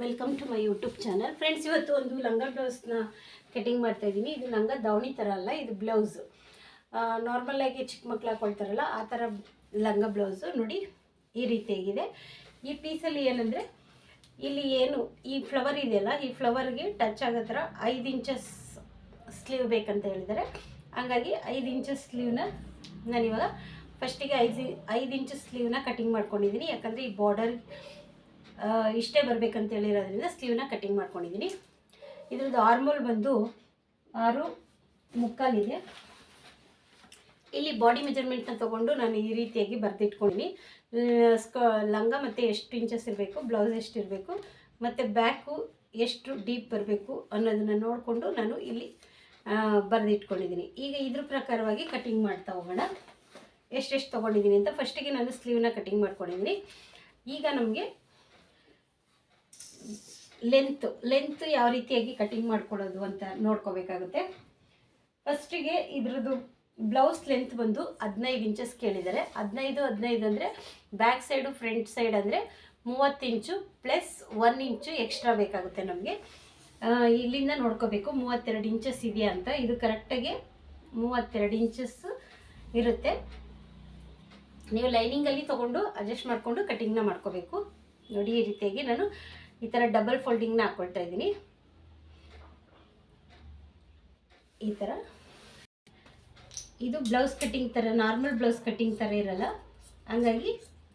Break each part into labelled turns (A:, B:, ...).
A: Welcome to my YouTube channel friends ಇವತ್ತು ಒಂದು ಲಂಗ ಬ್ಲೌಸ್ನ ಕಟಿಂಗ್ ಮಾಡ್ತಾ ಇದ್ದೀನಿ. ಇದು ಲಂಗ ದಾವಣಿ ಥರ ಅಲ್ಲ, ಇದು ಬ್ಲೌಸು ನಾರ್ಮಲಾಗಿ ಚಿಕ್ಕ ಮಕ್ಳು ಹಾಕೊಳ್ತಾರಲ್ಲ, ಆ ಥರ ಲಂಗ ಬ್ಲೌಸು ನೋಡಿ, ಈ ರೀತಿಯಾಗಿದೆ ಈ ಪೀಸಲ್ಲಿ ಏನಂದರೆ, ಇಲ್ಲಿ ಏನು, ಈ ಫ್ಲವರ್ ಇದೆಯಲ್ಲ, ಈ ಫ್ಲವರ್ಗೆ ಟಚ್ ಆಗೋ ಥರ ಐದು ಇಂಚಸ್ ಸ್ಲೀವ್ ಬೇಕಂತ ಹೇಳಿದ್ದಾರೆ. ಹಂಗಾಗಿ ಐದು ಇಂಚಸ್ ಸ್ಲೀವ್ನ ನಾನಿವಾಗ ಫಸ್ಟಿಗೆ ಐದು ಐದು ಇಂಚಸ್ ಸ್ಲೀವ್ನ ಕಟಿಂಗ್ ಮಾಡ್ಕೊಂಡಿದ್ದೀನಿ. ಯಾಕಂದರೆ ಈ ಬಾರ್ಡರ್ ಇಷ್ಟೇ ಬರಬೇಕಂತ ಹೇಳಿರೋದ್ರಿಂದ ಸ್ಲೀವ್ನ ಕಟ್ಟಿಂಗ್ ಮಾಡ್ಕೊಂಡಿದ್ದೀನಿ. ಇದ್ರದ್ದು ಆರ್ಮೋಲ್ ಬಂದು ಆರು ಮುಕ್ಕಾಲಿದೆ. ಇಲ್ಲಿ ಬಾಡಿ ಮೆಜರ್ಮೆಂಟ್ನ ತೊಗೊಂಡು ನಾನು ಈ ರೀತಿಯಾಗಿ ಬರೆದಿಟ್ಕೊಂಡಿನಿ. ಸ್ಕ, ಲಂಗ ಮತ್ತು ಎಷ್ಟು ಇಂಚಸ್ ಇರಬೇಕು, ಬ್ಲೌಸ್ ಎಷ್ಟು ಇರಬೇಕು, ಮತ್ತು ಬ್ಯಾಕು ಎಷ್ಟು ಡೀಪ್ ಬರಬೇಕು ಅನ್ನೋದನ್ನು ನೋಡಿಕೊಂಡು ನಾನು ಇಲ್ಲಿ ಬರೆದಿಟ್ಕೊಂಡಿದ್ದೀನಿ. ಈಗ ಇದ್ರ ಪ್ರಕಾರವಾಗಿ ಕಟಿಂಗ್ ಮಾಡ್ತಾ ಹೋಗೋಣ. ಎಷ್ಟೆಷ್ಟು ತೊಗೊಂಡಿದ್ದೀನಿ ಅಂತ ಫಸ್ಟಿಗೆ ನಾನು ಸ್ಲೀವ್ನ ಕಟಿಂಗ್ ಮಾಡ್ಕೊಂಡಿದ್ದೀನಿ. ಈಗ ನಮಗೆ ಲೆಂತ್ ಲೆಂತ್ ಯಾವ ರೀತಿಯಾಗಿ ಕಟಿಂಗ್ ಮಾಡ್ಕೊಳ್ಳೋದು ಅಂತ ನೋಡ್ಕೋಬೇಕಾಗುತ್ತೆ. ಫಸ್ಟಿಗೆ ಇದ್ರದ್ದು ಬ್ಲೌಸ್ ಲೆಂತ್ ಬಂದು ಹದಿನೈದು ಇಂಚಸ್ ಕೇಳಿದ್ದಾರೆ. ಹದಿನೈದು ಹದಿನೈದು ಅಂದರೆ ಬ್ಯಾಕ್ ಸೈಡು ಫ್ರಂಟ್ ಸೈಡ್ ಅಂದರೆ ಮೂವತ್ತು ಇಂಚು ಪ್ಲಸ್ ಒನ್ ಇಂಚು ಎಕ್ಸ್ಟ್ರಾ ಬೇಕಾಗುತ್ತೆ ನಮಗೆ. ಇಲ್ಲಿಂದ ನೋಡ್ಕೋಬೇಕು, ಮೂವತ್ತೆರಡು ಇಂಚಸ್ ಇದೆಯಾ ಅಂತ. ಇದು ಕರೆಕ್ಟಾಗಿ ಮೂವತ್ತೆರಡು ಇಂಚಸ್ ಇರುತ್ತೆ. ನೀವು ಲೈನಿಂಗಲ್ಲಿ ತೊಗೊಂಡು ಅಡ್ಜಸ್ಟ್ ಮಾಡಿಕೊಂಡು ಕಟಿಂಗ್ನ ಮಾಡ್ಕೋಬೇಕು. ನೋಡಿ ಈ ರೀತಿಯಾಗಿ ನಾನು ಈ ಥರ ಡಬಲ್ ಫೋಲ್ಡಿಂಗ್ನ ಹಾಕ್ಕೊಳ್ತಾ ಇದ್ದೀನಿ. ಈ ಥರ ಇದು ಬ್ಲೌಸ್ ಕಟ್ಟಿಂಗ್ ಥರ ನಾರ್ಮಲ್ ಬ್ಲೌಸ್ ಕಟ್ಟಿಂಗ್ ಥರ ಇರಲ್ಲ. ಹಂಗಾಗಿ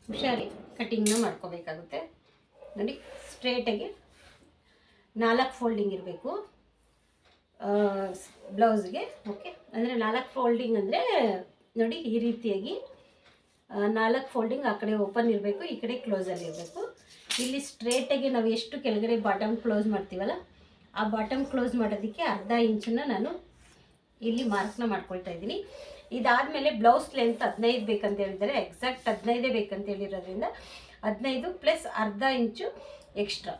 A: ಹುಷಾರಿ ಕಟ್ಟಿಂಗ್ನ ಮಾಡ್ಕೋಬೇಕಾಗುತ್ತೆ. ನೋಡಿ ಸ್ಟ್ರೇಟಾಗಿ ನಾಲ್ಕು ಫೋಲ್ಡಿಂಗ್ ಇರಬೇಕು. ಬ್ಲೌಸ್ಗೆ ಓಕೆ ಅಂದರೆ ನಾಲ್ಕು ಫೋಲ್ಡಿಂಗ್ ಅಂದರೆ, ನೋಡಿ, ಈ ರೀತಿಯಾಗಿ ನಾಲ್ಕು ಫೋಲ್ಡಿಂಗ್ ಆ ಕಡೆ ಓಪನ್ ಇರಬೇಕು, ಈ ಕಡೆ ಕ್ಲೋಸಲ್ಲಿ ಇರಬೇಕು. ಇಲ್ಲಿ ಸ್ಟ್ರೇಟಾಗಿ ನಾವು ಎಷ್ಟು ಕೆಳಗಡೆ ಬಾಟಮ್ ಕ್ಲೋಸ್ ಮಾಡ್ತೀವಲ್ಲ, ಆ ಬಾಟಮ್ ಕ್ಲೋಸ್ ಮಾಡೋದಕ್ಕೆ ಅರ್ಧ ಇಂಚನ್ನು ನಾನು ಇಲ್ಲಿ ಮಾರ್ಕ್ನ ಮಾಡ್ಕೊಳ್ತಾ ಇದ್ದೀನಿ. ಇದಾದಮೇಲೆ ಬ್ಲೌಸ್ ಲೆಂತ್ ಹದಿನೈದು ಬೇಕಂತ ಹೇಳಿದರೆ ಎಕ್ಸಾಕ್ಟ್ ಹದಿನೈದೇ ಬೇಕಂತ ಹೇಳಿರೋದ್ರಿಂದ ಹದಿನೈದು ಪ್ಲಸ್ ಅರ್ಧ ಇಂಚು ಎಕ್ಸ್ಟ್ರಾ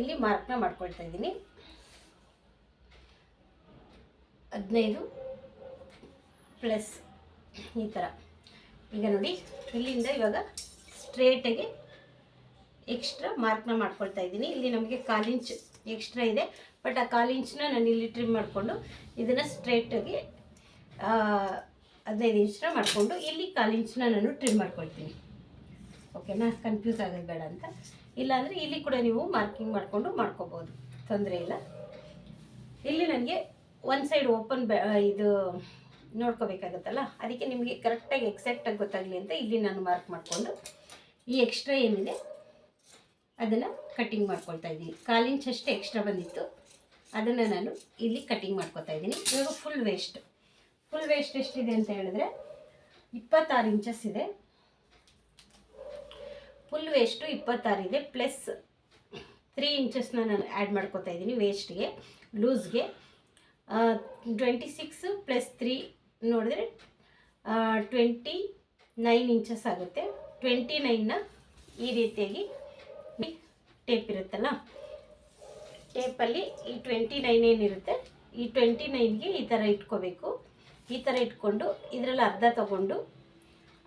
A: ಇಲ್ಲಿ ಮಾರ್ಕ್ನ ಮಾಡ್ಕೊಳ್ತಾ ಇದ್ದೀನಿ. ಹದಿನೈದು ಪ್ಲಸ್ ಈ ಥರ ಈಗ ನೋಡಿ, ಇಲ್ಲಿಂದ ಇವಾಗ ಸ್ಟ್ರೇಟಾಗಿ ಎಕ್ಸ್ಟ್ರಾ ಮಾರ್ಕ್ನ ಮಾಡ್ಕೊಳ್ತಾ ಇದ್ದೀನಿ. ಇಲ್ಲಿ ನಮಗೆ ಕಾಲು ಇಂಚ್ ಎಕ್ಸ್ಟ್ರಾ ಇದೆ. ಬಟ್ ಆ ಕಾಲು ಇಂಚನ್ನ ನಾನು ಇಲ್ಲಿ ಟ್ರಿಮ್ ಮಾಡಿಕೊಂಡು ಇದನ್ನು ಸ್ಟ್ರೇಟಾಗಿ ಹದಿನೈದು ಇಂಚನ್ನ ಮಾಡಿಕೊಂಡು ಇಲ್ಲಿ ಕಾಲು ಇಂಚನ್ನ ನಾನು ಟ್ರಿಮ್ ಮಾಡ್ಕೊಳ್ತೀನಿ. ಓಕೆನಾ ಕನ್ಫ್ಯೂಸ್ ಆಗೋದು ಬೇಡ ಅಂತ. ಇಲ್ಲಾಂದರೆ ಇಲ್ಲಿ ಕೂಡ ನೀವು ಮಾರ್ಕಿಂಗ್ ಮಾಡಿಕೊಂಡು ಮಾಡ್ಕೋಬೋದು. ತೊಂದರೆ ಇಲ್ಲ. ಇಲ್ಲಿ ನನಗೆ ಒನ್ ಸೈಡ್ ಓಪನ್ ಇದು ನೋಡ್ಕೋಬೇಕಾಗತ್ತಲ್ಲ? ಅದಕ್ಕೆ ನಿಮಗೆ ಕರೆಕ್ಟಾಗಿ ಎಕ್ಸಾಕ್ಟಾಗಿ ಗೊತ್ತಾಗಲಿ ಅಂತ ಇಲ್ಲಿ ನಾನು ಮಾರ್ಕ್ ಮಾಡಿಕೊಂಡು ಈ ಎಕ್ಸ್ಟ್ರಾ ಏನಿದೆ ಅದನ್ನು ಕಟ್ಟಿಂಗ್ ಮಾಡ್ಕೊಳ್ತಾ ಇದ್ದೀನಿ. ಕಾಲು ಇಂಚ್ ಎಕ್ಸ್ಟ್ರಾ ಬಂದಿತ್ತು. ಅದನ್ನು ನಾನು ಇಲ್ಲಿ ಕಟ್ಟಿಂಗ್ ಮಾಡ್ಕೊತಾ ಇದ್ದೀನಿ. ಇವಾಗ ಫುಲ್ ವೇಸ್ಟ್ ಫುಲ್ ವೇಸ್ಟ್ ಎಷ್ಟಿದೆ ಅಂತ ಹೇಳಿದ್ರೆ ಇಪ್ಪತ್ತಾರು ಇಂಚಸ್ ಇದೆ. ಫುಲ್ ವೇಸ್ಟು ಇಪ್ಪತ್ತಾರು ಇದೆ ಪ್ಲಸ್ ತ್ರೀ ಇಂಚಸ್ನ ನಾನು ಆ್ಯಡ್ ಮಾಡ್ಕೊತಾ ಇದ್ದೀನಿ ವೇಸ್ಟ್ಗೆ ಲೂಸ್ಗೆ ಟ್ವೆಂಟಿ ಸಿಕ್ಸ್ ಪ್ಲಸ್ ತ್ರೀ ನೋಡಿದ್ರೆ ಟ್ವೆಂಟಿ ನೈನ್ ಇಂಚಸ್ ಆಗುತ್ತೆ. ಟ್ವೆಂಟಿ ನೈನ್ನ ಈ ರೀತಿಯಾಗಿ ಟೇಪ್ ಇರುತ್ತಲ್ಲ? ಟೇಪಲ್ಲಿ ಈ ಟ್ವೆಂಟಿ ನೈನ್ ಏನಿರುತ್ತೆ ಈ ಟ್ವೆಂಟಿ ನೈನ್ಗೆ ಈ ಥರ ಇಟ್ಕೋಬೇಕು. ಈ ಥರ ಇಟ್ಕೊಂಡು ಇದರಲ್ಲಿ ಅರ್ಧ ತಗೊಂಡು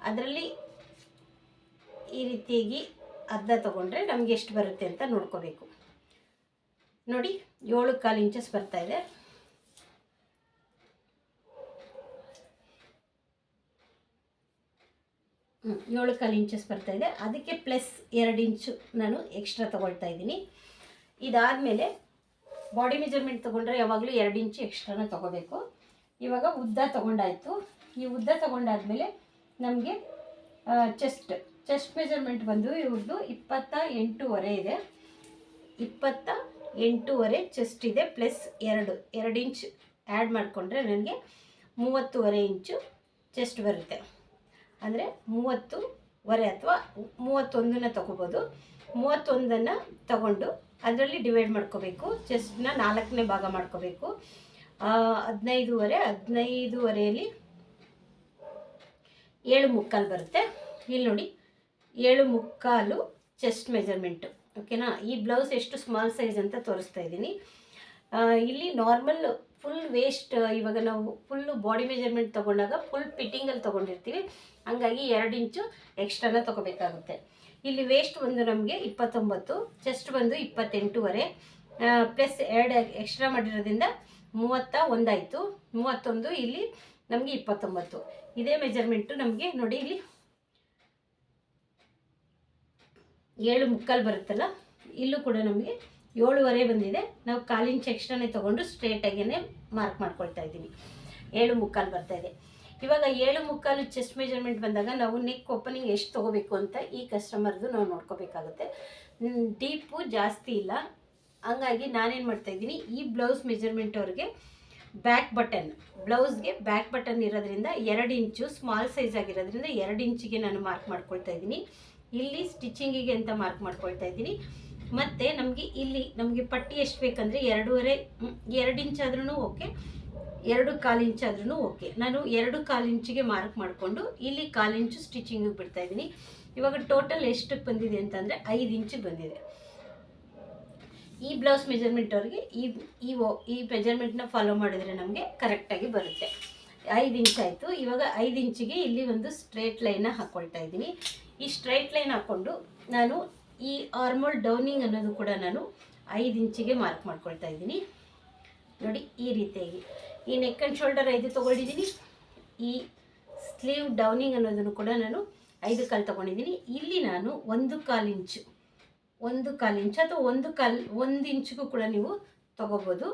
A: ಅದರಲ್ಲಿ ಈ ರೀತಿಯಾಗಿ ಅರ್ಧ ತಗೊಂಡ್ರೆ ನಮಗೆ ಎಷ್ಟು ಬರುತ್ತೆ ಅಂತ ನೋಡ್ಕೋಬೇಕು. ನೋಡಿ ಏಳು ಕಾಲು ಇಂಚಸ್ ಬರ್ತಾ ಏಳು ಕಾಲು ಇಂಚಸ್ ಬರ್ತಾ ಇದೆ. ಅದಕ್ಕೆ ಪ್ಲಸ್ ಎರಡು ಇಂಚು ನಾನು ಎಕ್ಸ್ಟ್ರಾ ತೊಗೊಳ್ತಾ ಇದ್ದೀನಿ. ಇದಾದಮೇಲೆ ಬಾಡಿ ಮೆಜರ್ಮೆಂಟ್ ತೊಗೊಂಡ್ರೆ ಯಾವಾಗಲೂ ಎರಡು ಇಂಚು ಎಕ್ಸ್ಟ್ರಾನ ತೊಗೋಬೇಕು. ಇವಾಗ ಉದ್ದ ತೊಗೊಂಡಾಯಿತು. ಈ ಉದ್ದ ತೊಗೊಂಡಾದಮೇಲೆ ನಮಗೆ ಚೆಸ್ಟ್ ಚೆಸ್ಟ್ ಮೆಜರ್ಮೆಂಟ್ ಬಂದು ಇವ್ರದ್ದು ಇಪ್ಪತ್ತ ಎಂಟೂವರೆ ಇದೆ. ಇಪ್ಪತ್ತ ಎಂಟೂವರೆ ಚೆಸ್ಟ್ ಇದೆ ಪ್ಲಸ್ ಎರಡು ಎರಡು ಇಂಚ್ ಆ್ಯಡ್ ಮಾಡಿಕೊಂಡ್ರೆ ನನಗೆ ಮೂವತ್ತೂವರೆ ಇಂಚು ಚೆಸ್ಟ್ ಬರುತ್ತೆ. ಅಂದರೆ ಮೂವತ್ತುವರೆ ಅಥವಾ ಮೂವತ್ತೊಂದನ್ನ ತಗೋಬೋದು. ಮೂವತ್ತೊಂದನ್ನು ತಗೊಂಡು ಅದರಲ್ಲಿ ಡಿವೈಡ್ ಮಾಡ್ಕೋಬೇಕು. ಚೆಸ್ಟ್ನ ನಾಲ್ಕನೇ ಭಾಗ ಮಾಡ್ಕೋಬೇಕು. ಹದಿನೈದುವರೆ ಹದಿನೈದುವರೆಯಲ್ಲಿ ಏಳು ಮುಕ್ಕಾಲು ಬರುತ್ತೆ. ಇಲ್ಲಿ ನೋಡಿ, ಏಳು ಮುಕ್ಕಾಲು ಚೆಸ್ಟ್ ಮೆಜರ್ಮೆಂಟು ಓಕೆನಾ ಈ ಬ್ಲೌಸ್ ಎಷ್ಟು ಸ್ಮಾಲ್ ಸೈಜ್ ಅಂತ ತೋರಿಸ್ತಾ ಇದ್ದೀನಿ. ಇಲ್ಲಿ ನಾರ್ಮಲ್ ಫುಲ್ ವೇಸ್ಟ್ ಇವಾಗ ನಾವು ಫುಲ್ಲು ಬಾಡಿ ಮೆಜರ್ಮೆಂಟ್ ತೊಗೊಂಡಾಗ ಫುಲ್ ಫಿಟ್ಟಿಂಗಲ್ಲಿ ತೊಗೊಂಡಿರ್ತೀವಿ. ಹಂಗಾಗಿ ಎರಡು ಇಂಚು ಎಕ್ಸ್ಟ್ರಾನ ತೊಗೋಬೇಕಾಗುತ್ತೆ. ಇಲ್ಲಿ ವೇಸ್ಟ್ ಬಂದು ನಮಗೆ ಇಪ್ಪತ್ತೊಂಬತ್ತು ಚೆಸ್ಟ್ ಬಂದು ಇಪ್ಪತ್ತೆಂಟೂವರೆ ಪ್ಲಸ್ ಎರಡು ಎಕ್ಸ್ಟ್ರಾ ಮಾಡಿರೋದ್ರಿಂದ ಮೂವತ್ತ ಒಂದಾಯಿತು. ಮೂವತ್ತೊಂದು ಇಲ್ಲಿ ನಮಗೆ ಇಪ್ಪತ್ತೊಂಬತ್ತು. ಇದೇ ಮೆಜರ್ಮೆಂಟು ನಮಗೆ ನೋಡಿ ಇಲ್ಲಿ ಏಳು ಮುಕ್ಕಾಲು ಬರುತ್ತಲ್ಲ, ಇಲ್ಲೂ ಕೂಡ ನಮಗೆ ಏಳುವರೆ ಬಂದಿದೆ. ನಾವು ಕಾಲಿನ ಎಕ್ಸ್ಟ್ರಾನೇ ತೊಗೊಂಡು ಸ್ಟ್ರೇಟಾಗೇ ಮಾರ್ಕ್ ಮಾಡ್ಕೊಳ್ತಾ ಇದ್ದೀನಿ ಏಳು ಮುಕ್ಕಾಲು ಬರ್ತಾ ಇದೆ. ಇವಾಗ ಏಳು ಮುಕ್ಕಾಲು ಚೆಸ್ಟ್ ಮೆಜರ್ಮೆಂಟ್ ಬಂದಾಗ ನಾವು ನೆಕ್ ಓಪನಿಂಗ್ ಎಷ್ಟು ತೊಗೋಬೇಕು ಅಂತ ಈ ಕಸ್ಟಮರ್ದು ನಾವು ನೋಡ್ಕೋಬೇಕಾಗುತ್ತೆ. ಡೀಪು ಜಾಸ್ತಿ ಇಲ್ಲ. ಹಂಗಾಗಿ ನಾನೇನು ಮಾಡ್ತಾ ಇದ್ದೀನಿ, ಈ ಬ್ಲೌಸ್ ಮೆಜರ್ಮೆಂಟ್ ಅವ್ರಿಗೆ ಬ್ಯಾಕ್ ಬಟನ್ ಬ್ಲೌಸ್ಗೆ ಬ್ಯಾಕ್ ಬಟನ್ ಇರೋದ್ರಿಂದ ಎರಡು ಇಂಚು ಸ್ಮಾಲ್ ಸೈಜ್ ಆಗಿರೋದ್ರಿಂದ ಎರಡು ಇಂಚಿಗೆ ನಾನು ಮಾರ್ಕ್ ಮಾಡ್ಕೊಳ್ತಾ ಇದ್ದೀನಿ. ಇಲ್ಲಿ ಸ್ಟಿಚಿಂಗಿಗೆ ಅಂತ ಮಾರ್ಕ್ ಮಾಡ್ಕೊಳ್ತಾ ಇದ್ದೀನಿ? ಮತ್ತು ನಮಗೆ ಇಲ್ಲಿ ನಮಗೆ ಪಟ್ಟಿ ಎಷ್ಟು ಬೇಕಂದರೆ ಎರಡೂವರೆ ಎರಡು ಇಂಚ್ ಆದ್ರೂ ಓಕೆ, ಎರಡು ಕಾಲು ಇಂಚ್ ಆದ್ರೂ ಓಕೆ. ನಾನು ಎರಡು ಕಾಲು ಇಂಚಿಗೆ ಮಾರ್ಕ್ ಮಾಡಿಕೊಂಡು ಇಲ್ಲಿ ಕಾಲು ಇಂಚು ಸ್ಟಿಚಿಂಗಿಗೆ ಬಿಡ್ತಾ ಇದ್ದೀನಿ. ಇವಾಗ ಟೋಟಲ್ ಎಷ್ಟಕ್ಕೆ ಬಂದಿದೆ ಅಂತಂದರೆ ಐದು ಇಂಚು ಬಂದಿದೆ. ಈ ಬ್ಲೌಸ್ ಮೆಜರ್ಮೆಂಟ್ ಅವ್ರಿಗೆ ಈ ಈ ಈ ಮೆಜರ್ಮೆಂಟ್ನ ಫಾಲೋ ಮಾಡಿದರೆ ನಮಗೆ ಕರೆಕ್ಟಾಗಿ ಬರುತ್ತೆ. ಐದು ಇಂಚ್ ಆಯಿತು. ಇವಾಗ ಐದು ಇಂಚಿಗೆ ಇಲ್ಲಿ ಒಂದು ಸ್ಟ್ರೇಟ್ ಲೈನ ಹಾಕ್ಕೊಳ್ತಾ ಇದ್ದೀನಿ. ಈ ಸ್ಟ್ರೈಟ್ ಲೈನ್ ಹಾಕ್ಕೊಂಡು ನಾನು ಈ ಆರ್ಮೋಲ್ ಡೌನಿಂಗ್ ಅನ್ನೋದು ಕೂಡ ನಾನು ಐದು ಇಂಚಿಗೆ ಮಾರ್ಕ್ ಮಾಡ್ಕೊಳ್ತಾ ಇದ್ದೀನಿ. ನೋಡಿ, ಈ ರೀತಿಯಾಗಿ. ಈ ನೆಕ್ ಆ್ಯಂಡ್ ಶೋಲ್ಡರ್ ಐದು ತೊಗೊಂಡಿದ್ದೀನಿ. ಈ ಸ್ಲೀವ್ ಡೌನಿಂಗ್ ಅನ್ನೋದನ್ನು ಕೂಡ ನಾನು ಐದು ಕಾಲು ತೊಗೊಂಡಿದ್ದೀನಿ. ಇಲ್ಲಿ ನಾನು ಒಂದು ಕಾಲು ಇಂಚು ಒಂದು ಕಾಲು ಇಂಚು ಅಥವಾ ಒಂದು ಕಾಲು, ಒಂದು ಇಂಚಿಗೂ ಕೂಡ ನೀವು ತೊಗೋಬೋದು.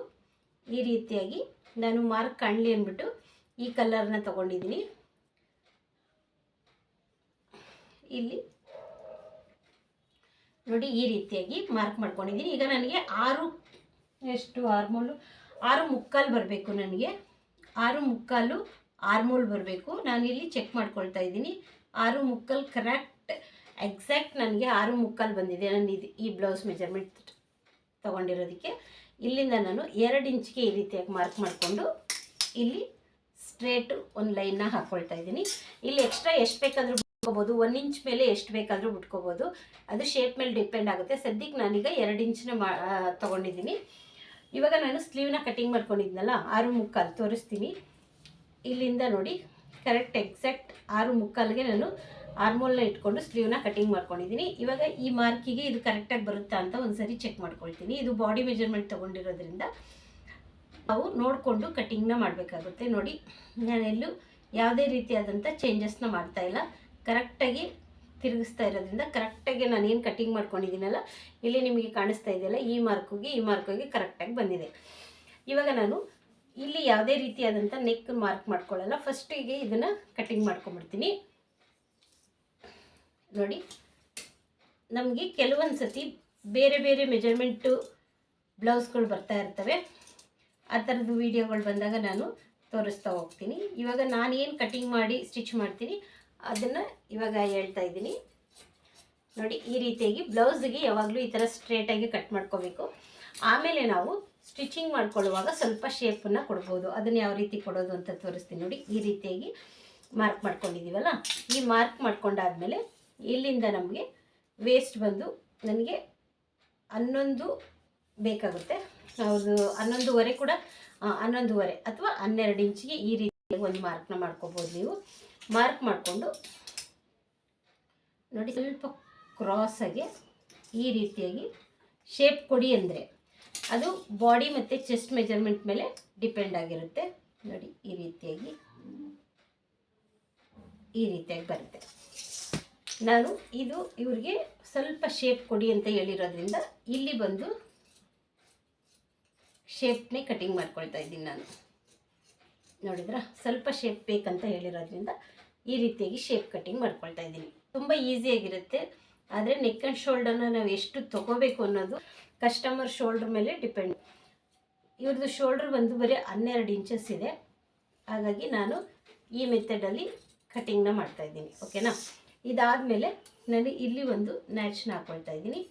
A: ಈ ರೀತಿಯಾಗಿ ನಾನು ಮಾರ್ಕ್ ಕಾಣಲಿ ಅಂದ್ಬಿಟ್ಟು ಈ ಕಲರ್ನ ತೊಗೊಂಡಿದ್ದೀನಿ. ಇಲ್ಲಿ ನೋಡಿ ಈ ರೀತಿಯಾಗಿ ಮಾರ್ಕ್ ಮಾಡ್ಕೊಂಡಿದ್ದೀನಿ. ಈಗ ನನಗೆ ಆರು ಎಷ್ಟು ಆರ್ಮೋಲು ಆರು ಮುಕ್ಕಾಲು ಬರಬೇಕು ನನಗೆ. ಆರು ಮುಕ್ಕಾಲು ಆರ್ಮೋಲ್ ಬರಬೇಕು. ನಾನಿಲ್ಲಿ ಚೆಕ್ ಮಾಡ್ಕೊಳ್ತಾ ಇದ್ದೀನಿ. ಆರು ಮುಕ್ಕಾಲು ಕರೆಕ್ಟ್ ಎಕ್ಸಾಕ್ಟ್ ನನಗೆ ಆರು ಮುಕ್ಕಾಲು ಬಂದಿದೆ. ನಾನು ಇದು ಈ ಬ್ಲೌಸ್ ಮೆಜರ್ಮೆಂಟ್ ತೊಗೊಂಡಿರೋದಕ್ಕೆ. ಇಲ್ಲಿಂದ ನಾನು ಎರಡು ಇಂಚಿಗೆ ಈ ರೀತಿಯಾಗಿ ಮಾರ್ಕ್ ಮಾಡಿಕೊಂಡು ಇಲ್ಲಿ ಸ್ಟ್ರೇಟು ಒಂದು ಲೈನ್ನ ಹಾಕ್ಕೊಳ್ತಾ ಇದ್ದೀನಿ. ಇಲ್ಲಿ ಎಕ್ಸ್ಟ್ರಾ ಎಷ್ಟು ಬೇಕಾದರೂ ಬಿಟ್ಕೋಬೋದು ಒನ್ ಇಂಚ್ ಮೇಲೆ ಎಷ್ಟು ಬೇಕಾದರೂ ಬಿಟ್ಕೋಬೋದು ಅದು ಶೇಪ್ ಮೇಲೆ ಡಿಪೆಂಡ್ ಆಗುತ್ತೆ. ಸದ್ಯಕ್ಕೆ ನಾನೀಗ ಎರಡು ಇಂಚನ್ನ ಮಾ ತೊಗೊಂಡಿದ್ದೀನಿ. ಇವಾಗ ನಾನು ಸ್ಲೀವ್ನ ಕಟಿಂಗ್ ಮಾಡ್ಕೊಂಡಿದ್ನಲ್ಲ, ಆರು ಮುಕ್ಕಾಲು ತೋರಿಸ್ತೀನಿ. ಇಲ್ಲಿಂದ ನೋಡಿ ಕರೆಕ್ಟ್ ಎಕ್ಸಾಕ್ಟ್ ಆರು ಮುಕ್ಕಾಲಿಗೆ ನಾನು ಆರ್ಮೋಲ್ನ ಇಟ್ಕೊಂಡು ಸ್ಲೀವ್ನ ಕಟಿಂಗ್ ಮಾಡ್ಕೊಂಡಿದ್ದೀನಿ. ಇವಾಗ ಈ ಮಾರ್ಕಿಗೆ ಇದು ಕರೆಕ್ಟಾಗಿ ಬರುತ್ತಾ ಅಂತ ಒಂದ್ಸರಿ ಚೆಕ್ ಮಾಡ್ಕೊಳ್ತೀನಿ. ಇದು ಬಾಡಿ ಮೆಜರ್ಮೆಂಟ್ ತೊಗೊಂಡಿರೋದ್ರಿಂದ ನಾವು ನೋಡಿಕೊಂಡು ಕಟಿಂಗ್ನ ಮಾಡಬೇಕಾಗುತ್ತೆ. ನೋಡಿ, ನಾನೆಲ್ಲೂ ಯಾವುದೇ ರೀತಿಯಾದಂಥ ಚೇಂಜಸ್ನ ಮಾಡ್ತಾ ಇಲ್ಲ. ಕರೆಕ್ಟಾಗಿ ತಿರುಗಿಸ್ತಾ ಇರೋದ್ರಿಂದ ಕರೆಕ್ಟಾಗಿ ನಾನು ಏನು ಕಟ್ಟಿಂಗ್ ಮಾಡ್ಕೊಂಡಿದ್ದೀನಲ್ಲ, ಇಲ್ಲಿ ನಿಮಗೆ ಕಾಣಿಸ್ತಾ ಇದೆಯಲ್ಲ, ಈ ಮಾರ್ಕಿಗೆ ಈ ಮಾರ್ಕಿಗೆ ಕರೆಕ್ಟಾಗಿ ಬಂದಿದೆ. ಇವಾಗ ನಾನು ಇಲ್ಲಿ ಯಾವುದೇ ರೀತಿಯಾದಂಥ ನೆಕ್ ಮಾರ್ಕ್ ಮಾಡ್ಕೊಳ್ಳಲ್ಲ ಫಸ್ಟಿಗೆ ಇದನ್ನು ಕಟ್ಟಿಂಗ್ ಮಾಡ್ಕೊಂಬಿಡ್ತೀನಿ ನೋಡಿ, ನಮಗೆ ಕೆಲವೊಂದು ಸತಿ ಬೇರೆ ಬೇರೆ ಮೆಜರ್ಮೆಂಟು ಬ್ಲೌಸ್ಗಳು ಬರ್ತಾ ಇರ್ತವೆ. ಆ ಥರದ್ದು ವೀಡಿಯೋಗಳು ಬಂದಾಗ ನಾನು ತೋರಿಸ್ತಾ ಹೋಗ್ತೀನಿ. ಇವಾಗ ನಾನು ಏನು ಕಟಿಂಗ್ ಮಾಡಿ ಸ್ಟಿಚ್ ಮಾಡ್ತೀನಿ ಅದನ್ನು ಇವಾಗ ಹೇಳ್ತಾ ಇದ್ದೀನಿ. ನೋಡಿ, ಈ ರೀತಿಯಾಗಿ ಬ್ಲೌಸ್ಗೆ ಯಾವಾಗಲೂ ಈ ಥರ ಸ್ಟ್ರೇಟಾಗಿ ಕಟ್ ಮಾಡ್ಕೋಬೇಕು. ಆಮೇಲೆ ನಾವು ಸ್ಟಿಚಿಂಗ್ ಮಾಡ್ಕೊಳ್ಳುವಾಗ ಸ್ವಲ್ಪ ಶೇಪನ್ನು ಕೊಡ್ಬೋದು. ಅದನ್ನು ಯಾವ ರೀತಿ ಕೊಡೋದು ಅಂತ ತೋರಿಸ್ತೀನಿ. ನೋಡಿ, ಈ ರೀತಿಯಾಗಿ ಮಾರ್ಕ್ ಮಾಡ್ಕೊಂಡಿದ್ದೀವಲ್ಲ? ಈ ಮಾರ್ಕ್ ಮಾಡ್ಕೊಂಡಾದ್ಮೇಲೆ ಇಲ್ಲಿಂದ ನಮಗೆ ವೇಸ್ಟ್ ಬಂದು ನನಗೆ ಹನ್ನೊಂದು ಬೇಕಾಗುತ್ತೆ. ಅದು ಹನ್ನೊಂದುವರೆ ಕೂಡ ಹನ್ನೊಂದುವರೆ ಅಥವಾ ಹನ್ನೆರಡು ಇಂಚಿಗೆ ಈ ರೀತಿ ಒಂದು ಮಾರ್ಕ್ನ ಮಾಡ್ಕೋಬೋದು ನೀವು. ಮಾರ್ಕ್ ಮಾಡಿಕೊಂಡು ನೋಡಿ ಸ್ವಲ್ಪ ಕ್ರಾಸಾಗಿ ಈ ರೀತಿಯಾಗಿ ಶೇಪ್ ಕೊಡಿ ಅಂದರೆ ಅದು ಬಾಡಿ ಮತ್ತು ಚೆಸ್ಟ್ ಮೆಜರ್ಮೆಂಟ್ ಮೇಲೆ ಡಿಪೆಂಡ್ ಆಗಿರುತ್ತೆ. ನೋಡಿ ಈ ರೀತಿಯಾಗಿ ಈ ರೀತಿಯಾಗಿ ಬರುತ್ತೆ. ನಾನು ಇದು ಇವ್ರಿಗೆ ಸ್ವಲ್ಪ ಶೇಪ್ ಕೊಡಿ ಅಂತ ಹೇಳಿರೋದ್ರಿಂದ ಇಲ್ಲಿ ಬಂದು ಶೇಪ್ನೇ ಕಟಿಂಗ್ ಮಾಡ್ಕೊಳ್ತಾ ಇದ್ದೀನಿ ನಾನು. ನೋಡಿದ್ರಾ? ಸ್ವಲ್ಪ ಶೇಪ್ ಬೇಕಂತ ಹೇಳಿರೋದ್ರಿಂದ ಈ ರೀತಿಯಾಗಿ ಶೇಪ್ ಕಟ್ಟಿಂಗ್ ಮಾಡ್ಕೊಳ್ತಾ ಇದ್ದೀನಿ. ತುಂಬ ಈಸಿಯಾಗಿರುತ್ತೆ ಆದರೆ ನೆಕ್ ಆ್ಯಂಡ್ ಶೋಲ್ಡರ್ನ ನಾವು ಎಷ್ಟು ತೊಗೋಬೇಕು ಅನ್ನೋದು ಕಸ್ಟಮರ್ ಶೋಲ್ಡ್ರ್ ಮೇಲೆ ಡಿಪೆಂಡ್ ಇವ್ರದ್ದು ಶೋಲ್ಡ್ರ್ ಬಂದು ಬರೀ ಹನ್ನೆರಡು ಇಂಚಸ್ ಇದೆ. ಹಾಗಾಗಿ ನಾನು ಈ ಮೆಥಡಲ್ಲಿ ಕಟಿಂಗ್ನ ಮಾಡ್ತಾ ಇದ್ದೀನಿ. ಓಕೆನಾ ಇದಾದಮೇಲೆ ನಾನು ಇಲ್ಲಿ ಒಂದು ನ್ಯಾಚ್ನ ಹಾಕ್ಕೊಳ್ತಾ ಇದ್ದೀನಿ.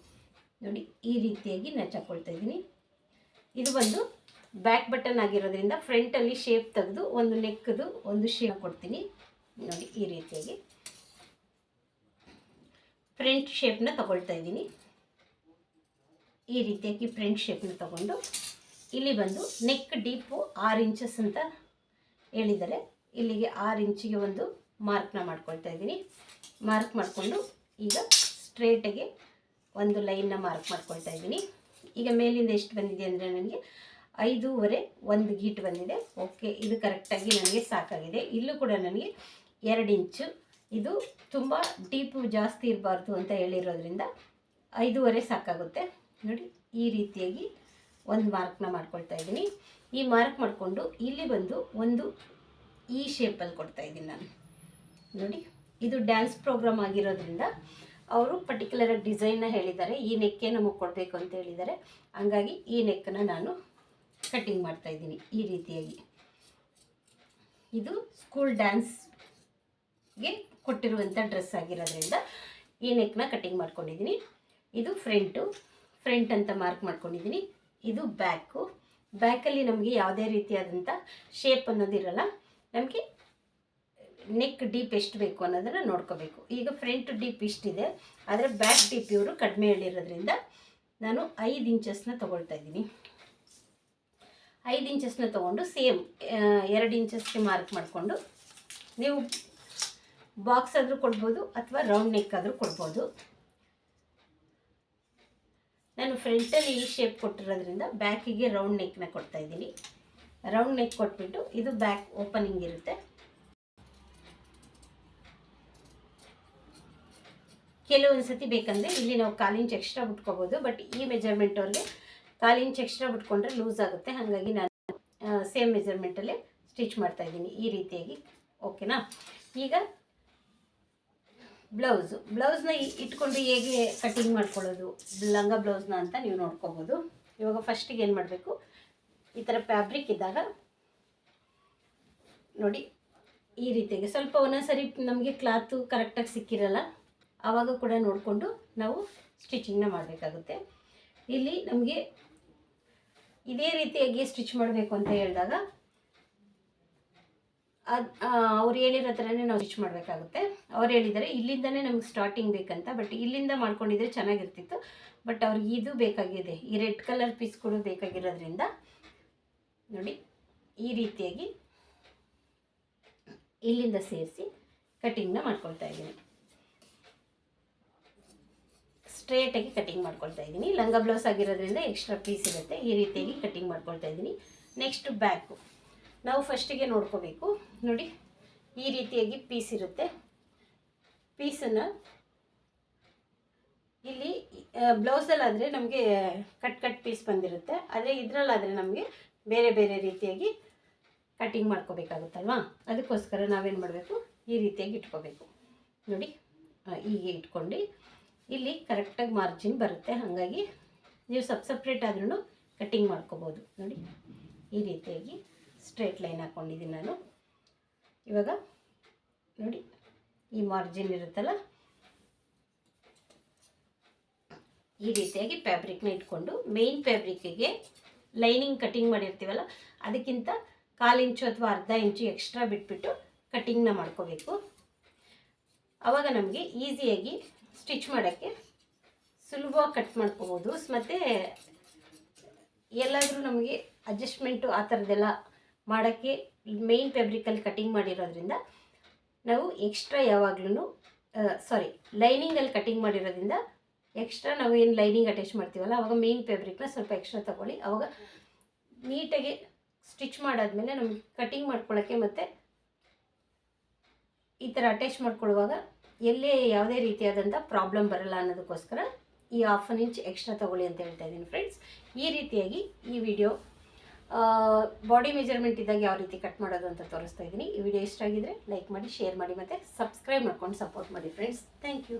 A: ನೋಡಿ, ಈ ರೀತಿಯಾಗಿ ನ್ಯಾಚ್ ಹಾಕ್ಕೊಳ್ತಾ ಇದ್ದೀನಿ. ಇದು ಬಂದು ಬ್ಯಾಕ್ ಬಟನ್ ಆಗಿರೋದ್ರಿಂದ ಫ್ರಂಟಲ್ಲಿ ಶೇಪ್ ತೆಗೆದು ಒಂದು ನೆಕ್ಕದು ಒಂದು ಶೇಪ್ ಕೊಡ್ತೀನಿ. ನೋಡಿ, ಈ ರೀತಿಯಾಗಿ. ಫ್ರಂಟ್ ಶೇಪ್ನ ತಗೊಳ್ತಾ ಇದ್ದೀನಿ. ಈ ರೀತಿಯಾಗಿ ಫ್ರಂಟ್ ಶೇಪ್ನ ತಗೊಂಡು ಇಲ್ಲಿ ಬಂದು ನೆಕ್ ಡೀಪು ಆರು ಇಂಚಸ್ ಅಂತ ಹೇಳಿದ್ದಾರೆ. ಇಲ್ಲಿಗೆ ಆರು ಇಂಚಿಗೆ ಒಂದು ಮಾರ್ಕ್ನ ಮಾಡ್ಕೊಳ್ತಾ ಇದ್ದೀನಿ. ಮಾರ್ಕ್ ಮಾಡಿಕೊಂಡು ಈಗ ಸ್ಟ್ರೇಟಾಗಿ ಒಂದು ಲೈನ್ನ ಮಾರ್ಕ್ ಮಾಡ್ಕೊಳ್ತಾ ಇದ್ದೀನಿ. ಈಗ ಮೇಲಿಂದ ಎಷ್ಟು ಬಂದಿದೆ ಅಂದರೆ ನನಗೆ ಐದೂವರೆ ಒಂದು ಗೀಟ್ ಬಂದಿದೆ. ಓಕೆ ಇದು ಕರೆಕ್ಟಾಗಿ ನನಗೆ ಸಾಕಾಗಿದೆ. ಇಲ್ಲೂ ಕೂಡ ನನಗೆ ಎರಡು ಇಂಚು ಇದು ತುಂಬ ಡೀಪು ಜಾಸ್ತಿ ಇರಬಾರ್ದು ಅಂತ ಹೇಳಿರೋದ್ರಿಂದ ಐದೂವರೆ ಸಾಕಾಗುತ್ತೆ. ನೋಡಿ, ಈ ರೀತಿಯಾಗಿ ಒಂದು ಮಾರ್ಕ್ನ ಮಾಡ್ಕೊಳ್ತಾ ಇದ್ದೀನಿ. ಈ ಮಾರ್ಕ್ ಮಾಡಿಕೊಂಡು ಇಲ್ಲಿ ಬಂದು ಒಂದು ಈ ಶೇಪಲ್ಲಿ ಕೊಡ್ತಾ ಇದ್ದೀನಿ ನಾನು. ನೋಡಿ, ಇದು ಡ್ಯಾನ್ಸ್ ಪ್ರೋಗ್ರಾಮ್ ಆಗಿರೋದ್ರಿಂದ ಅವರು ಪರ್ಟಿಕ್ಯುಲರ್ ಡಿಸೈನ್ನ ಹೇಳಿದ್ದಾರೆ. ಈ ನೆಕ್ಕೆ ನಮಗೆ ಕೊಡಬೇಕು ಅಂತ ಹೇಳಿದ್ದಾರೆ. ಹಂಗಾಗಿ ಈ ನೆಕ್ಕನ್ನು ನಾನು ಕಟ್ಟಿಂಗ್ ಮಾಡ್ತಾ ಇದ್ದೀನಿ ಈ ರೀತಿಯಾಗಿ. ಇದು ಸ್ಕೂಲ್ ಡ್ಯಾನ್ಸ್ಗೆ ಕೊಟ್ಟಿರುವಂಥ ಡ್ರೆಸ್ ಆಗಿರೋದ್ರಿಂದ ಈ ನೆಕ್ನ ಕಟ್ಟಿಂಗ್ ಮಾಡ್ಕೊಂಡಿದ್ದೀನಿ. ಇದು ಫ್ರಂಟು ಫ್ರಂಟ್ ಅಂತ ಮಾರ್ಕ್ ಮಾಡ್ಕೊಂಡಿದ್ದೀನಿ. ಇದು ಬ್ಯಾಕು ಬ್ಯಾಕಲ್ಲಿ ನಮಗೆ ಯಾವುದೇ ರೀತಿಯಾದಂಥ ಶೇಪ್ ಅನ್ನೋದಿರಲ್ಲ ನಮಗೆ ನೆಕ್ ಡೀಪ್ ಎಷ್ಟು ಬೇಕು ಅನ್ನೋದನ್ನು ನೋಡ್ಕೋಬೇಕು. ಈಗ ಫ್ರಂಟ್ ಡೀಪ್ ಇಷ್ಟಿದೆ. ಆದರೆ ಬ್ಯಾಕ್ ಡೀಪ್ ಇವರು ಕಡಿಮೆ ಹೇಳಿರೋದ್ರಿಂದ ನಾನು ಐದು ಇಂಚಸ್ನ ತೊಗೊಳ್ತಾ ಇದ್ದೀನಿ. ಐದು ಇಂಚಸ್ನ ತೊಗೊಂಡು ಸೇಮ್ ಎರಡು ಇಂಚಸ್ಗೆ ಮಾರ್ಕ್ ಮಾಡಿಕೊಂಡು ನೀವು ಬಾಕ್ಸ್ ಆದರೂ ಕೊಡ್ಬೋದು ಅಥವಾ ರೌಂಡ್ ನೆಕ್ ಆದರೂ ಕೊಡ್ಬೋದು. ನಾನು ಫ್ರಂಟಲ್ಲಿ ಈ ಶೇಪ್ ಕೊಟ್ಟಿರೋದ್ರಿಂದ ಬ್ಯಾಕಿಗೆ ರೌಂಡ್ ನೆಕ್ನ ಕೊಡ್ತಾ ಇದ್ದೀನಿ. ರೌಂಡ್ ನೆಕ್ ಕೊಟ್ಬಿಟ್ಟು ಇದು ಬ್ಯಾಕ್ ಓಪನಿಂಗ್ ಇರುತ್ತೆ. ಕೆಲವೊಂದು ಸತಿ ಬೇಕಂದರೆ ಇಲ್ಲಿ ನಾವು ಕಾಲಿಂಚ್ ಎಕ್ಸ್ಟ್ರಾ ಬಿಟ್ಕೋಬೋದು ಬಟ್ ಈ ಮೆಜರ್ಮೆಂಟ್ ಅವ್ರಿಗೆ ಕಾಲು ಇಂಚ್ ಎಕ್ಸ್ಟ್ರಾ ಬಿಟ್ಕೊಂಡ್ರೆ ಲೂಸ್ ಆಗುತ್ತೆ. ಹಾಗಾಗಿ ನಾನು ಸೇಮ್ ಮೆಜರ್ಮೆಂಟಲ್ಲೇ ಸ್ಟಿಚ್ ಮಾಡ್ತಾ ಇದ್ದೀನಿ ಈ ರೀತಿಯಾಗಿ. ಓಕೆನಾ? ಈಗ ಬ್ಲೌಸು. ಬ್ಲೌಸ್ನ ಇಟ್ಕೊಂಡು ಹೇಗೆ ಕಟಿಂಗ್ ಮಾಡ್ಕೊಳ್ಳೋದು? ಲಂಗ ಬ್ಲೌಸ್ನ ಅಂತ ನೀವು ನೋಡ್ಕೋಬೋದು. ಇವಾಗ ಫಸ್ಟಿಗೆ ಏನು ಮಾಡಬೇಕು? ಈ ಥರ ಫ್ಯಾಬ್ರಿಕ್ ಇದ್ದಾಗ ನೋಡಿ, ಈ ರೀತಿಯಾಗಿ. ಸ್ವಲ್ಪ ಒಂದೊಂದ್ಸರಿ ನಮಗೆ ಕ್ಲಾತು ಕರೆಕ್ಟಾಗಿ ಸಿಕ್ಕಿರಲ್ಲ, ಆವಾಗ ಕೂಡ ನೋಡಿಕೊಂಡು ನಾವು ಸ್ಟಿಚಿಂಗ್ನ ಮಾಡಬೇಕಾಗುತ್ತೆ. ಇಲ್ಲಿ ನಮಗೆ ಇದೇ ರೀತಿಯಾಗಿ ಸ್ಟಿಚ್ ಮಾಡಬೇಕು ಅಂತ ಹೇಳಿದಾಗ ಅದು ಅವ್ರು ಹೇಳಿರೋ ಥರನೇ ನಾವು ಸ್ಟಿಚ್ ಮಾಡಬೇಕಾಗುತ್ತೆ. ಅವ್ರು ಹೇಳಿದ್ದಾರೆ, ಇಲ್ಲಿಂದನೇ ನಮ್ಗೆ ಸ್ಟಾರ್ಟಿಂಗ್ ಬೇಕಂತ ಬಟ್ ಇಲ್ಲಿಂದ ಮಾಡ್ಕೊಂಡಿದ್ರೆ ಚೆನ್ನಾಗಿರ್ತಿತ್ತು. ಬಟ್ ಅವ್ರಿಗೆ ಇದು ಬೇಕಾಗಿದೆ, ಈ ರೆಡ್ ಕಲರ್ ಪೀಸ್ಗಳು ಬೇಕಾಗಿರೋದ್ರಿಂದ, ನೋಡಿ, ಈ ರೀತಿಯಾಗಿ ಇಲ್ಲಿಂದ ಸೇರಿಸಿ ಕಟ್ಟಿಂಗ್ನ ಮಾಡ್ಕೊಳ್ತಾ ಇದ್ದೀನಿ. ಸ್ಟ್ರೇಟಾಗಿ ಕಟಿಂಗ್ ಮಾಡ್ಕೊಳ್ತಾ ಇದ್ದೀನಿ. ಲಂಗ ಬ್ಲೌಸ್ ಆಗಿರೋದ್ರಿಂದ ಎಕ್ಸ್ಟ್ರಾ ಪೀಸ್ ಇರುತ್ತೆ. ಈ ರೀತಿಯಾಗಿ ಕಟಿಂಗ್ ಮಾಡ್ಕೊಳ್ತಾ ಇದ್ದೀನಿ. ನೆಕ್ಸ್ಟ್ ಬ್ಯಾಕು ನಾವು ಫಸ್ಟಿಗೆ ನೋಡ್ಕೋಬೇಕು. ನೋಡಿ, ಈ ರೀತಿಯಾಗಿ ಪೀಸ್ ಇರುತ್ತೆ. ಪೀಸನ್ನು ಇಲ್ಲಿ ಬ್ಲೌಸಲ್ಲಾದರೆ ನಮಗೆ ಕಟ್ ಕಟ್ ಪೀಸ್ ಬಂದಿರುತ್ತೆ. ಆದರೆ ಇದರಲ್ಲಾದರೆ ನಮಗೆ ಬೇರೆ ಬೇರೆ ರೀತಿಯಾಗಿ ಕಟಿಂಗ್ ಮಾಡ್ಕೋಬೇಕಾಗುತ್ತಲ್ವಾ? ಅದಕ್ಕೋಸ್ಕರ ನಾವೇನು ಮಾಡಬೇಕು? ಈ ರೀತಿಯಾಗಿ ಇಟ್ಕೋಬೇಕು. ನೋಡಿ ಹೀಗೆ ಇಟ್ಕೊಂಡು ಇಲ್ಲಿ ಕರೆಕ್ಟಾಗಿ ಮಾರ್ಜಿನ್ ಬರುತ್ತೆ. ಹಾಗಾಗಿ ನೀವು ಸಪ್ ಸಪ್ರೇಟ್ ಆದ್ರೂ ಕಟ್ಟಿಂಗ್ ಮಾಡ್ಕೋಬೋದು. ನೋಡಿ, ಈ ರೀತಿಯಾಗಿ ಸ್ಟ್ರೇಟ್ ಲೈನ್ ಹಾಕ್ಕೊಂಡಿದ್ದೀನಿ ನಾನು. ಇವಾಗ ನೋಡಿ, ಈ ಮಾರ್ಜಿನ್ ಇರುತ್ತಲ್ಲ? ಈ ರೀತಿಯಾಗಿ ಫ್ಯಾಬ್ರಿಕ್ನ ಇಟ್ಕೊಂಡು ಮೇಯ್ನ್ ಫ್ಯಾಬ್ರಿಕ್ಕಿಗೆ ಲೈನಿಂಗ್ ಕಟ್ಟಿಂಗ್ ಮಾಡಿರ್ತೀವಲ್ಲ, ಅದಕ್ಕಿಂತ ಕಾಲು ಇಂಚು ಅಥವಾ ಅರ್ಧ ಇಂಚು ಎಕ್ಸ್ಟ್ರಾ ಬಿಟ್ಬಿಟ್ಟು ಕಟಿಂಗ್ನ ಮಾಡ್ಕೋಬೇಕು. ಆವಾಗ ನಮಗೆ ಈಸಿಯಾಗಿ ಸ್ಟಿಚ್ ಮಾಡೋಕ್ಕೆ ಸುಲಭವಾಗಿ ಕಟ್ ಮಾಡ್ಕೋಬೋದು. ಮತ್ತು ಎಲ್ಲಾದರೂ ನಮಗೆ ಅಡ್ಜಸ್ಟ್ಮೆಂಟು ಆ ಥರದ್ದೆಲ್ಲ ಮಾಡೋಕ್ಕೆ ಮೇಯ್ನ್ ಫ್ಯಾಬ್ರಿಕಲ್ಲಿ ಕಟಿಂಗ್ ಮಾಡಿರೋದ್ರಿಂದ ನಾವು ಎಕ್ಸ್ಟ್ರಾ ಯಾವಾಗ್ಲೂ ಸಾರಿ ಲೈನಿಂಗಲ್ಲಿ ಕಟಿಂಗ್ ಮಾಡಿರೋದ್ರಿಂದ ಎಕ್ಸ್ಟ್ರಾ ನಾವು ಏನು ಲೈನಿಂಗ್ ಅಟ್ಯಾಚ್ ಮಾಡ್ತೀವಲ್ಲ, ಅವಾಗ ಮೇಯ್ನ್ ಫ್ಯಾಬ್ರಿಕ್ನ ಸ್ವಲ್ಪ ಎಕ್ಸ್ಟ್ರಾ ತೊಗೊಳ್ಳಿ. ಅವಾಗ ನೀಟಾಗಿ ಸ್ಟಿಚ್ ಮಾಡಾದ್ಮೇಲೆ ನಮಗೆ ಕಟಿಂಗ್ ಮಾಡ್ಕೊಳ್ಳೋಕ್ಕೆ ಮತ್ತು ಈ ಥರ ಅಟ್ಯಾಚ್ ಮಾಡ್ಕೊಳ್ಳುವಾಗ ಎಲ್ಲೇ ಯಾವುದೇ ರೀತಿಯಾದಂಥ ಪ್ರಾಬ್ಲಮ್ ಬರಲ್ಲ ಅನ್ನೋದಕ್ಕೋಸ್ಕರ ಈ ಹಾಫ್ ಅನ್ ಇಂಚ್ ಎಕ್ಸ್ಟ್ರಾ ತೊಗೊಳ್ಳಿ ಅಂತ ಹೇಳ್ತಾ ಇದ್ದೀನಿ ಫ್ರೆಂಡ್ಸ್ ಈ ರೀತಿಯಾಗಿ ಈ ವಿಡಿಯೋ ಬಾಡಿ ಮೆಜರ್ಮೆಂಟ್ ಇದ್ದಾಗ ಯಾವ ರೀತಿ ಕಟ್ ಮಾಡೋದು ಅಂತ ತೋರಿಸ್ತಾ ಇದ್ದೀನಿ. ಈ ವಿಡಿಯೋ ಇಷ್ಟ ಆಗಿದ್ರೆ ಲೈಕ್ ಮಾಡಿ ಶೇರ್ ಮಾಡಿ ಮತ್ತು ಸಬ್ಸ್ಕ್ರೈಬ್ ಮಾಡ್ಕೊಂಡು ಸಪೋರ್ಟ್ ಮಾಡಿ ಫ್ರೆಂಡ್ಸ್ ಥ್ಯಾಂಕ್ ಯು